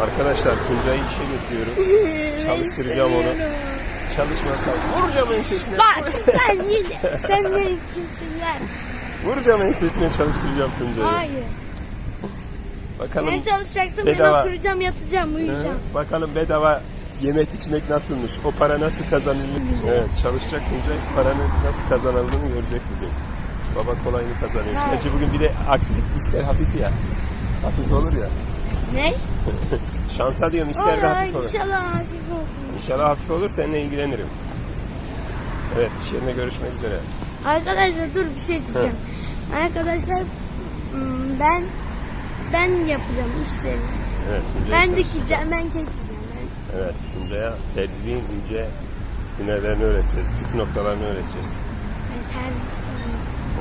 Arkadaşlar Tuncay'ı işe götürüyorum. Çalıştıracağım onu. Çalışmazsa vuracağım ensesine. Bak sen yine sen ne kimsin lan? Vuracağım ensesine çalıştıracağım Tuncay'ı. Hayır. Bakalım Sen çalışacaksın Bedava. ben oturacağım yatacağım uyuyacağım. Hı, bakalım bedava yemek içmek nasılmış. O para nasıl kazanılır? Evet çalışacak Tuncay paranın nasıl kazanıldığını görecek bugün. Baba kolayını kazanıyor. Gerçi bugün bir de aksilik işler hafif ya. Hafif olur ya. Ne? Şansa diyorum işler de hafif olur. inşallah hafif olsun. İnşallah hafif olur seninle ilgilenirim. Evet iş yerine görüşmek üzere. Arkadaşlar dur bir şey diyeceğim. Arkadaşlar ben ben yapacağım işleri. Evet Ben dikeceğim ben keseceğim. Ben. Evet Tuncay'a terziliğin ince hünerlerini öğreteceğiz. Püf noktalarını öğreteceğiz. Ben terzi.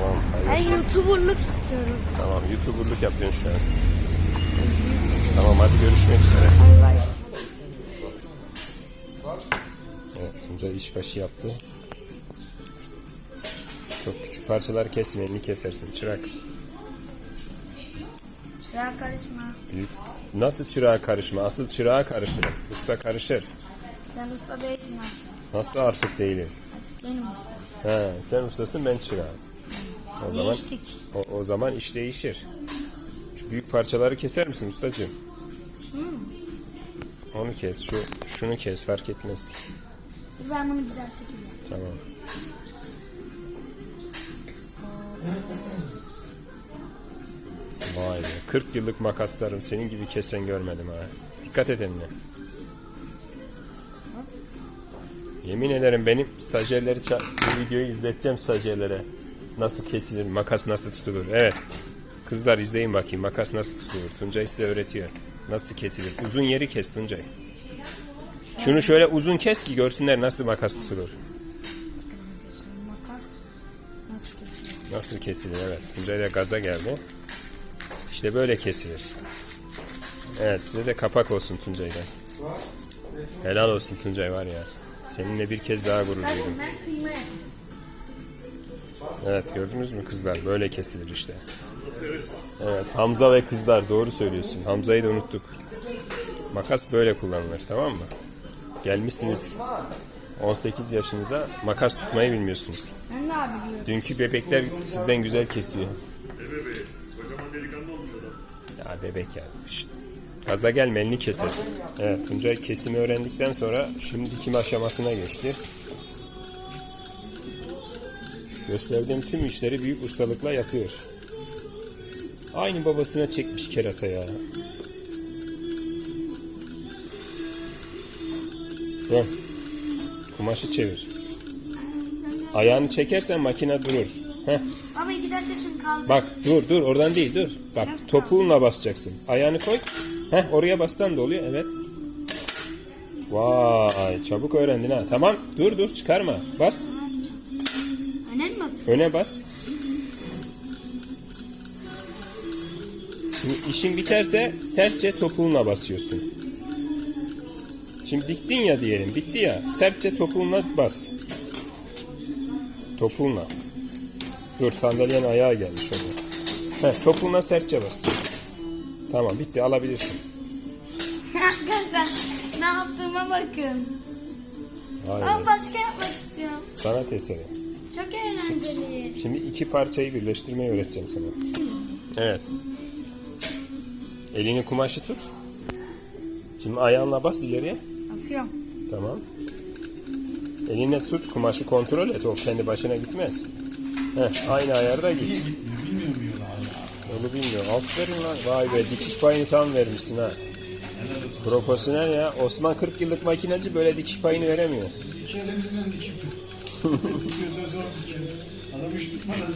Tamam. Ben youtuberlık istiyorum. Tamam YouTuber'lık yapıyorsun şu an. Tamam hadi görüşmek üzere. Bay bay. Evet Tuncay işbaşı yaptı. Çok küçük parçalar kesme elini kesersin çırak. Şuraya karışma. Büyük. Nasıl çırağa karışma? Asıl çırağa karışır. Usta karışır. Sen usta değilsin artık. Nasıl artık değilim? Artık benim usta. He, sen ustasın ben çırağım. O zaman Değiştik. o, o zaman iş değişir. Şu büyük parçaları keser misin ustacığım? Onu kes, şu şunu kes fark etmez. Dur ben bunu güzel yapayım. Tamam. Vay be. 40 yıllık makaslarım senin gibi kesen görmedim ha. Dikkat et eline. Yemin ederim benim stajyerleri ça- bu videoyu izleteceğim stajyerlere. Nasıl kesilir, makas nasıl tutulur. Evet. Kızlar izleyin bakayım makas nasıl tutulur. Tuncay size öğretiyor. Nasıl kesilir. Uzun yeri kes Tuncay. Şunu şöyle uzun kes ki görsünler nasıl makas tutulur. Makas nasıl kesiyor? Nasıl kesilir evet. Tuncay da gaza geldi. İşte böyle kesilir. Evet size de kapak olsun Tuncay'dan. Helal olsun Tuncay var ya. Seninle bir kez daha gurur duydum. Ben kıyma yapacağım. Evet gördünüz mü kızlar böyle kesilir işte. Evet Hamza ve kızlar doğru söylüyorsun. Hamza'yı da unuttuk. Makas böyle kullanılır tamam mı? Gelmişsiniz 18 yaşınıza makas tutmayı bilmiyorsunuz. Ben de abi biliyorum. Dünkü bebekler sizden güzel kesiyor. Ya bebek ya. Şşt. Gaza gelme elini kesersin. Evet Tuncay kesimi öğrendikten sonra şimdi dikim aşamasına geçti. Gösterdiğim tüm işleri büyük ustalıkla yapıyor. Aynı babasına çekmiş kerata ya. Dön. Kumaşı çevir. Ayağını çekersen makine durur. Heh. Baba iki dakika şunu kaldır. Bak dur dur oradan değil dur. Bak topuğunla basacaksın. Ayağını koy. Heh oraya bassan da oluyor evet. Vay çabuk öğrendin ha. Tamam dur dur çıkarma. Bas. Öne bas. Şimdi işin biterse sertçe topuğunla basıyorsun. Şimdi diktin ya diyelim. Bitti ya. Sertçe topuğunla bas. Topuğunla. Dur sandalyenin ayağı gelmiş orada. Heh, topuğunla sertçe bas. Tamam bitti alabilirsin. Arkadaşlar ne yaptığıma bakın. Vay Ama başka yapmak istiyorum. Sanat eseri. Eğlenceli. Şimdi iki parçayı birleştirmeyi öğreteceğim sana. Evet. Elini kumaşı tut. Şimdi ayağınla bas ileriye. Asıyorum. Tamam. Eline tut kumaşı kontrol et. O kendi başına gitmez. Heh, aynı ayarda git. Bilmiyor mu yola hala? Onu bilmiyor. Aferin lan. Vay be dikiş payını tam vermişsin ha. Profesyonel ya. Osman 40 yıllık makinacı böyle dikiş payını veremiyor. İki elimizle dikip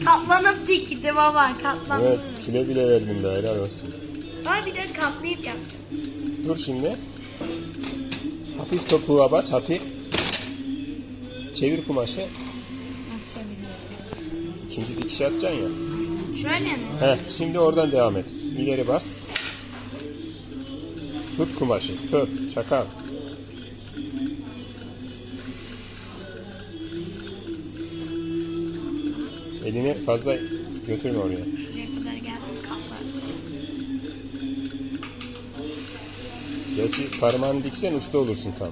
Katlanıp dikti baba katlanıp. Evet kile bile verdin de helal olsun. Baba bir de katlayıp yapacağım. Dur şimdi. Hafif topuğa bas hafif. Çevir kumaşı. İkinci dikiş atacaksın ya. Şöyle mi? Heh, şimdi oradan devam et. İleri bas. Tut kumaşı. Tut. Çakal. Elini fazla götürme oraya. Şuraya kadar gelsin kaplar. Gerçi parmağını diksen usta olursun tam.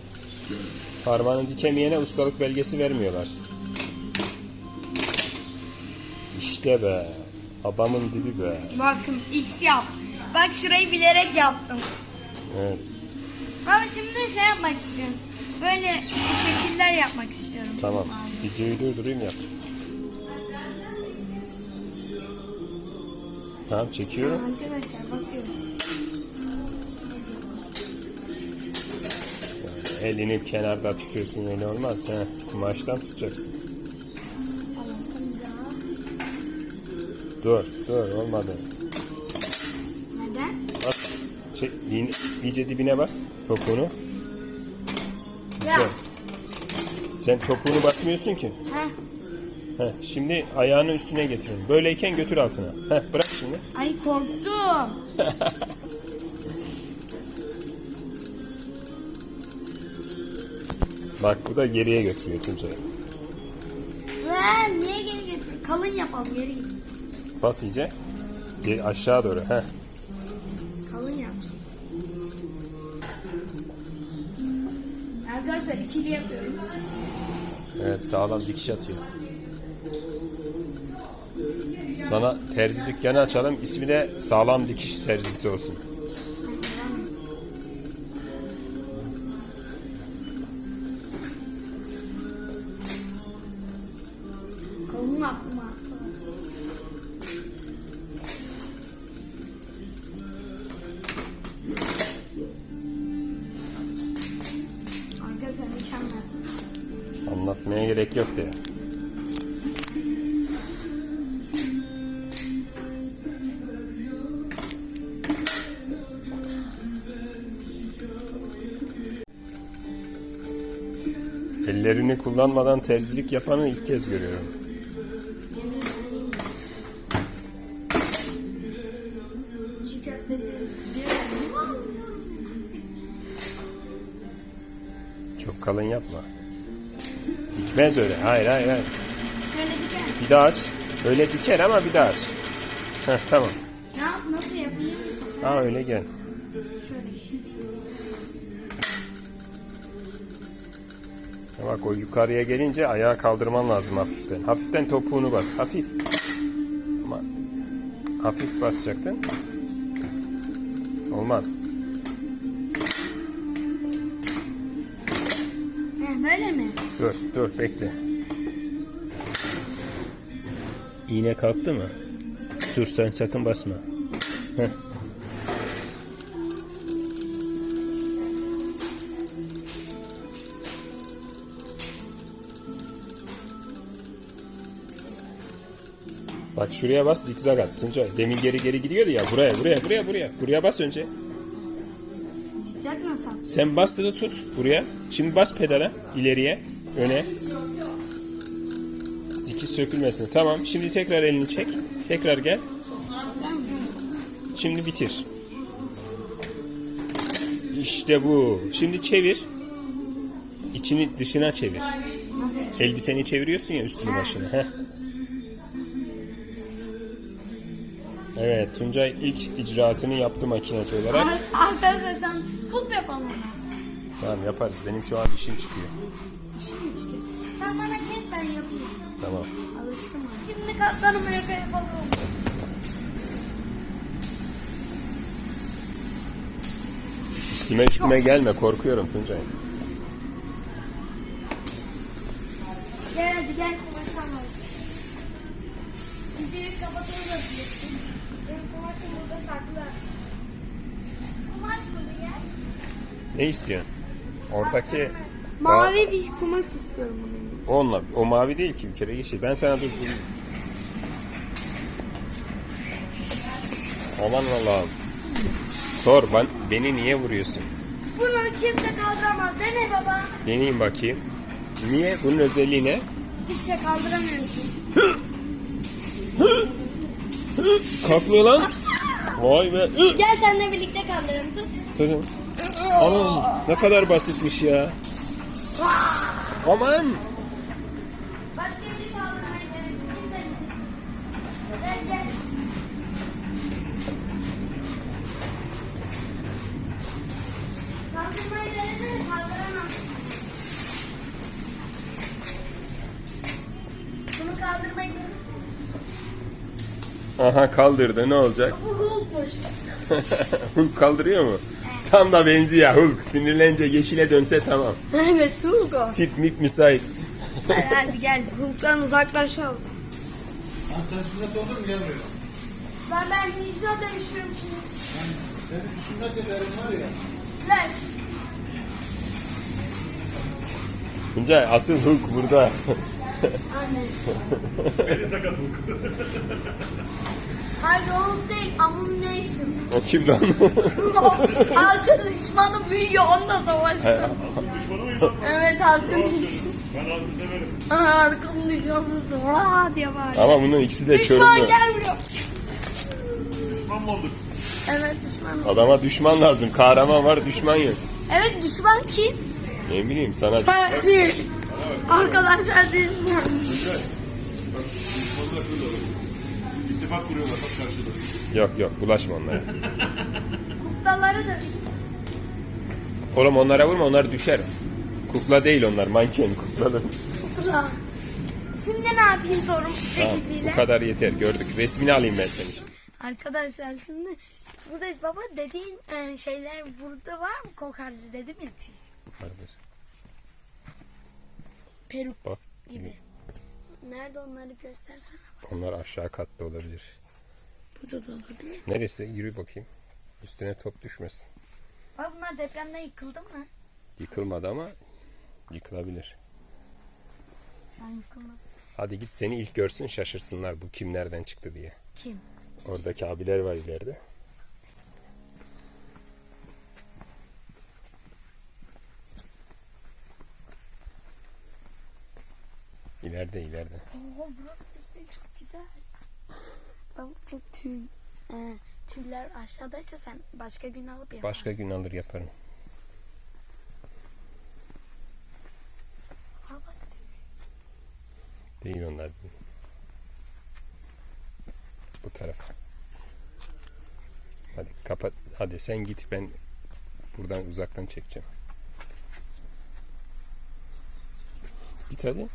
Parmağını dikemeyene ustalık belgesi vermiyorlar. İşte be. Babamın dibi be. Bakın X yap. Bak şurayı bilerek yaptım. Evet. Ama şimdi şey yapmak istiyorum. Böyle şekiller yapmak istiyorum. Tamam. Videoyu durdurayım yap. Tamam çekiyorum. Arkadaşlar basıyorum. Elini kenarda tutuyorsun öyle olmaz. He. Kumaştan tutacaksın. Dur dur olmadı. Neden? Bas. Çek, iyice, dibine bas topuğunu. Ya. Güzel. Sen topuğunu basmıyorsun ki. Heh. Heh, şimdi ayağını üstüne getirin. Böyleyken götür altına. Heh, bırak şimdi. Ay korktum. Bak bu da geriye götürüyor Tuncay. Ve niye geri getir? Kalın yapalım geri git. Bas iyice. Geri, aşağı doğru. Heh. Kalın yap. Arkadaşlar ikili yapıyorum. Evet sağlam dikiş atıyor. Sana terzi dükkanı açalım. İsmi de sağlam dikiş terzisi olsun. Kalın attım arkadaşlar. Mükemmel. Anlatmaya gerek yok de. Ellerini kullanmadan terzilik yapanı ilk kez görüyorum. Çok kalın yapma. Dikmez öyle. Hayır hayır hayır. Bir daha aç. Öyle diker ama bir daha aç. Heh, tamam. Ne yap? Nasıl yapayım? Ha öyle gel. Şöyle. Bak o yukarıya gelince ayağı kaldırman lazım hafiften. Hafiften topuğunu bas. Hafif. Ama hafif basacaktın. Olmaz. Heh, böyle mi? Dur dur bekle. İğne kalktı mı? Dur sen sakın basma. Heh. Bak şuraya bas zikzak at Tuncay. Demin geri geri gidiyordu ya. Buraya buraya buraya buraya. Buraya bas önce. Zikzak nasıl? Sen bastığı tut buraya. Şimdi bas pedala ileriye, öne. Dikiş sökülmesin. Tamam. Şimdi tekrar elini çek. Tekrar gel. Şimdi bitir. İşte bu. Şimdi çevir. İçini dışına çevir. Nasıl? Elbiseni çeviriyorsun ya üstünü başını. Heh. Evet, Tuncay ilk icraatını yaptı makinacı olarak. Arkadaşlar sen kulp yapalım ona. Tamam yaparız. Benim şu an işim çıkıyor. İşim işte. Sen bana kes ben yapayım. Tamam. Alıştım artık. Şimdi katlanımı yapalım. Üstüme üstüme gelme korkuyorum Tuncay. Gel hadi gel konuşalım. Videoyu kapatalım da diyorsun. Kumaşım burada saklı. Kumaş burada gel. Ne istiyorsun? Oradaki Mavi bir kumaş istiyorum bunun. onunla o mavi değil ki bir kere yeşil. Ben sana dur. dur. Aman Allah'ım. Sor ben, beni niye vuruyorsun? Bunu kimse kaldıramaz değil mi baba? Deneyeyim bakayım. Niye? Bunun özelliği ne? Hiç kaldıramıyorsun. Kalkmıyor lan. Vay be. Gel seninle birlikte kaldıralım tut. Kızım. Anam ne kadar basitmiş ya. Aman. Aha kaldırdı ne olacak? Bu Hulk'muş. Hulk kaldırıyor mu? Tam da benziyor Hulk. Sinirlenince yeşile dönse tamam. evet Hulk o. Tip mip müsait. Hadi, hadi gel Hulk'tan uzaklaşalım. Lan sen sünnet oldun mu gel buraya. Ben ben Ninja dönüşüyorum şimdi. Senin sünnet ellerin var ya. Ver. Tuncay asıl Hulk burada. Anne. Beni sakat Hulk. Hayır Hulk değil Abomination. O kim lan? Halkın düşmanı büyüyor onunla savaşıyor. Düşmanı mıyım? evet halkın Ben halkı severim. Halkın düşmanısın. Vaa diye bağırıyor. Ama bunun ikisi de Düşman çorumlu. gelmiyor. Düşman mı olduk? Evet düşman. Adama düşman lazım. Kahraman var düşman yok. Evet düşman kim? Ne bileyim sana Sensin. Arkadaşlar şurada olur. İttifak kuruyorlar bak karşıda. Yok yok bulaşma onlara. Kuklaları dövüş. Oğlum onlara vurma onlar düşer. Kukla değil onlar manken kuklalar. Kukla. Şimdi ne yapayım torun Tamam, çekiciyle? bu kadar yeter gördük. Resmini alayım ben seni. Arkadaşlar şimdi buradayız baba dediğin e, şeyler burada var mı kokarcı dedim ya tüy. Vardır. Peruk Bak. gibi. Nerede onları göstersene. Onlar aşağı katta olabilir. Burada da olabilir. Neresi? Yürü bakayım. Üstüne top düşmesin. Bak bunlar depremde yıkıldı mı? Yıkılmadı ama yıkılabilir. Şu an yıkılmaz. Hadi git seni ilk görsün şaşırsınlar bu kim nereden çıktı diye. Kim? Oradaki abiler var ileride. İleride ileride. Oo burası çok güzel. Bak bu tüy. E, tüyler aşağıdaysa sen başka gün alıp yaparsın. Başka gün alır yaparım. Ha, bak. Değil onlar. Bu taraf. Hadi kapat. Hadi sen git ben buradan uzaktan çekeceğim. Git hadi.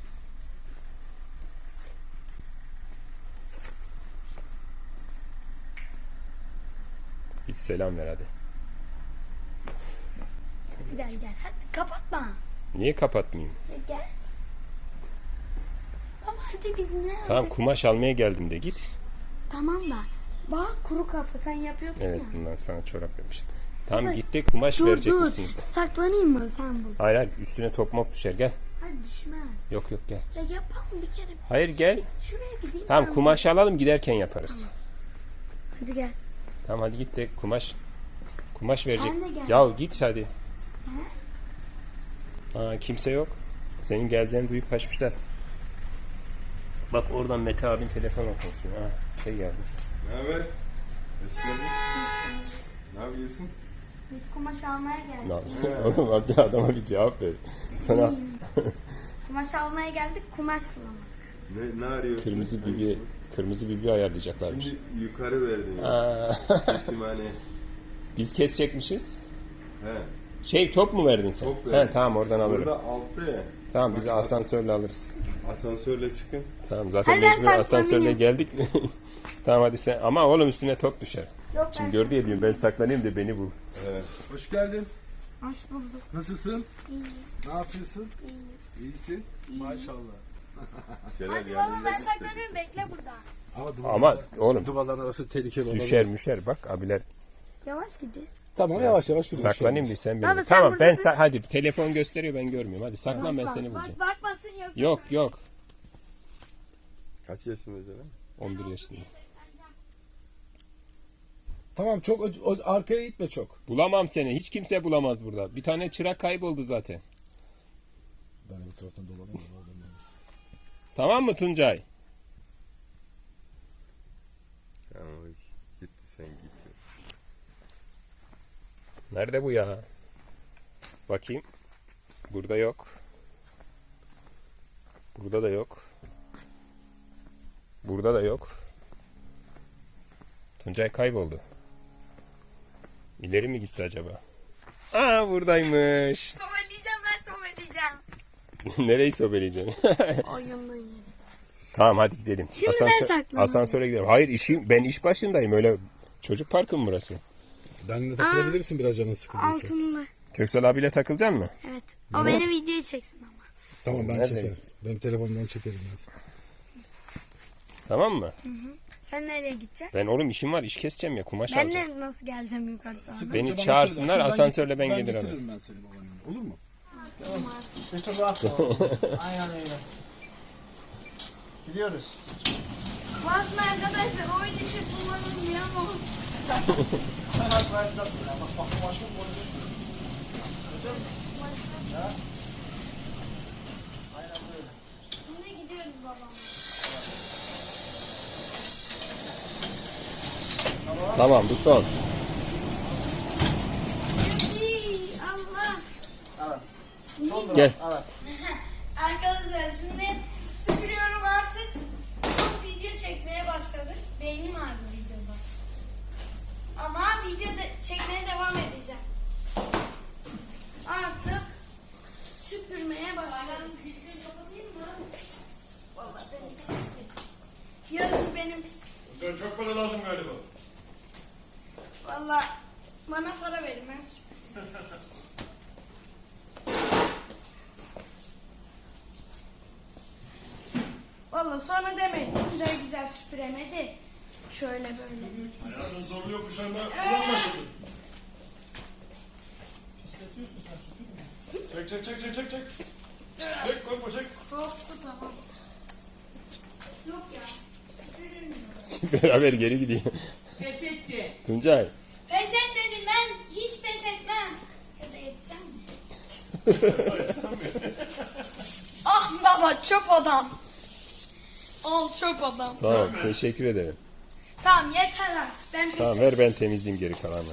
Git selam ver hadi. Gel gel hadi kapatma. Niye kapatmayayım? Ya gel. Baba hadi biz ne Tamam yapacak? kumaş almaya geldim de git. Tamam da. Bak kuru kafa sen yapıyordun Evet ya. bundan sana çorap yapmıştım. Tamam Baba, git de kumaş Dur verecek dur. misiniz? Saklanayım mı sen bu? Hayır hayır üstüne top mop düşer gel. Hadi düşmez. Yok yok gel. Ya yapalım bir kere. Hayır gel. Şuraya gideyim. Tamam kumaş alalım giderken yaparız. Hadi gel. Tamam hadi git de kumaş kumaş verecek. Ya git hadi. Aa, kimse yok. Senin geleceğini duyup kaçmışlar. Bak oradan Mete abin telefon konuşuyor. Ha, şey geldi. Ne haber? Hoş geldin. Ne yapıyorsun? Biz kumaş almaya geldik. Ne yapıyorsun? Oğlum hadi adama bir cevap ver. Sana Kumaş almaya geldik. Kumaş bulamadık. Ne, ne arıyorsun? kırmızı bibi kırmızı bibi ayarlayacaklarmış. Şimdi yukarı verdin ya. Kesimhane. biz kesecekmişiz. He. Şey top mu verdin sen? Top He verdim. tamam oradan alırım. Burada altta ya. Tamam biz asansörle alırız. Asansörle çıkın. Tamam zaten Hadi ben mecbur asansörle geldik. tamam hadi sen ama oğlum üstüne top düşer. Yok Şimdi gördü ya diyorum ben saklanayım da beni bul. Evet. Hoş geldin. Hoş bulduk. Nasılsın? İyi. Ne yapıyorsun? iyi. İyisin. Maşallah. Şeyler Hadi baba ben gitti. saklanıyorum bekle burada. Ama, duvar, Ama oğlum duvarların arası tehlikeli olabilir. düşer müşer bak abiler. Yavaş gidin. Tamam yavaş yavaş yürü. Saklanayım bir sen beni. Baba, bul. sen tamam burada ben dur. sa- hadi telefon gösteriyor ben görmüyorum. Hadi saklan ben Bak, seni bak, bulacağım. bakmasın yoksa. Yok yok. Kaç yaşında canım? 11 yaşında. Tamam çok ö- ö- arkaya gitme çok. Bulamam seni. Hiç kimse bulamaz burada. Bir tane çırak kayboldu zaten. Ben bu taraftan dolanamam. Tamam mı Tuncay? Tamam gitti sen git. Nerede bu ya? Bakayım. Burada yok. Burada da yok. Burada da yok. Tuncay kayboldu. İleri mi gitti acaba? Aa buradaymış. Ben. Nereyi sobeleyeceksin? Oyundan yeri. Tamam hadi gidelim. Şimdi sen saklan. Asansöre gidelim. Hayır işim ben iş başındayım öyle çocuk parkı mı burası? Benimle takılabilirsin biraz canın sıkıldıysa. Altınlı. Köksal abiyle takılacak mı? Evet. O beni videoya çeksin ama. Tamam ben Nerede? çekerim. Benim telefonumdan çekerim ben. Tamam mı? Sen nereye gideceksin? Ben oğlum işim var iş keseceğim ya kumaş Ben alacağım. de nasıl geleceğim yukarı sonra? Beni çağırsınlar asansörle ben get- gelir getiririm alırım. ben seni babaannene. Olur mu? Götür bak. Aynen öyle. Gidiyoruz. Aslında arkadaşlar oyun için kullanılmıyor ama. Tamam bu son. Allah. Evet. Son. Gel. Evet. Arkadaşlar şimdi süpürüyorum artık. Çok video çekmeye başladık. Beynim ağrıdı videoda. Ama video de çekmeye devam edeceğim. Artık süpürmeye başladım. Vallahi benim pislik. Yarısı benim pislik. Çok para lazım galiba. Vallahi bana para verin ben süpürürüm. Vallahi sonra demeyin. Güzel güzel süpüremedi. Şöyle böyle. Hayatın zorlu yokuşlarında ulan başladın. Pisletiyorsun sen süpürme. Çek çek çek çek çek çek. Çek korkma çek. Korktu tamam. Yok ya. Süpürülmüyor. Beraber geri gideyim. Pes etti. Tuncay. Pes et dedim ben hiç pes etmem. Ya da edeceğim mi? ah baba çöp adam. Al çöp adam. Sağ ol teşekkür ederim. Tamam yeter artık. Ben Tamam ver ben temizleyeyim geri kalanı.